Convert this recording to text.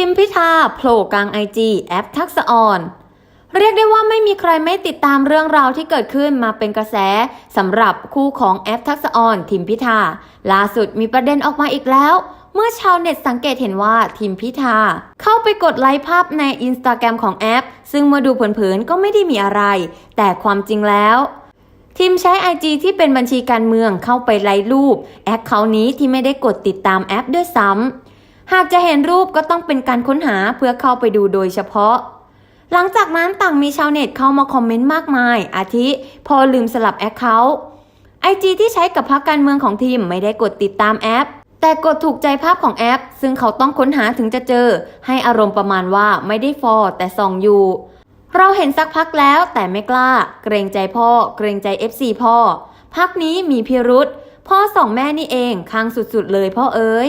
ทิมพิธาโผล่กลางไอจีแอปทักษะออนเรียกได้ว่าไม่มีใครไม่ติดตามเรื่องราวที่เกิดขึ้นมาเป็นกระแสสำหรับคู่ของแอปทักษะออนทิมพิธาล่าสุดมีประเด็นออกมาอีกแล้ว เมื่อชาวเน็ตสังเกตเห็นว่าทิมพิธาเข้าไปกดไลค์ภาพในอินสตาแกรมของแอป ซึ่งเมื่อดูเผินๆก็ไม่ได้มีอะไร แต่ความจริงแล้วทีมใช้ IG ที่เป็นบัญชีการเมืองเข้าไปไลค์รูป แอคเคาท์นี้ที่ไม่ได้กดติดตามแอปด้วยซ้ำ หากจะเห็นรูปก็ต้องเป็นการค้นหาเพื่อเข้าไปดูโดยเฉพาะ หลังจากนั้นต่างมีชาวเน็ตเข้ามาคอมเมนต์มากมาย อาทิ พอลืมสลับแอคเคาท์ไอจีที่ใช้กับพรรคการเมืองของทีมไม่ได้กดติดตามแอป แต่กดถูกใจภาพของแอป ซึ่งเขาต้องค้นหาถึงจะเจอ ให้อารมณ์ประมาณว่าไม่ได้ฟอลแต่ส่องอยู่ เราเห็นสักพักแล้วแต่ไม่กล้า เกรงใจพ่อ เกรงใจ FC พ่อพักนี้มีพิรุษพ่อสองแม่นี่เองค้างสุดๆเลยพ่อเอ๋ย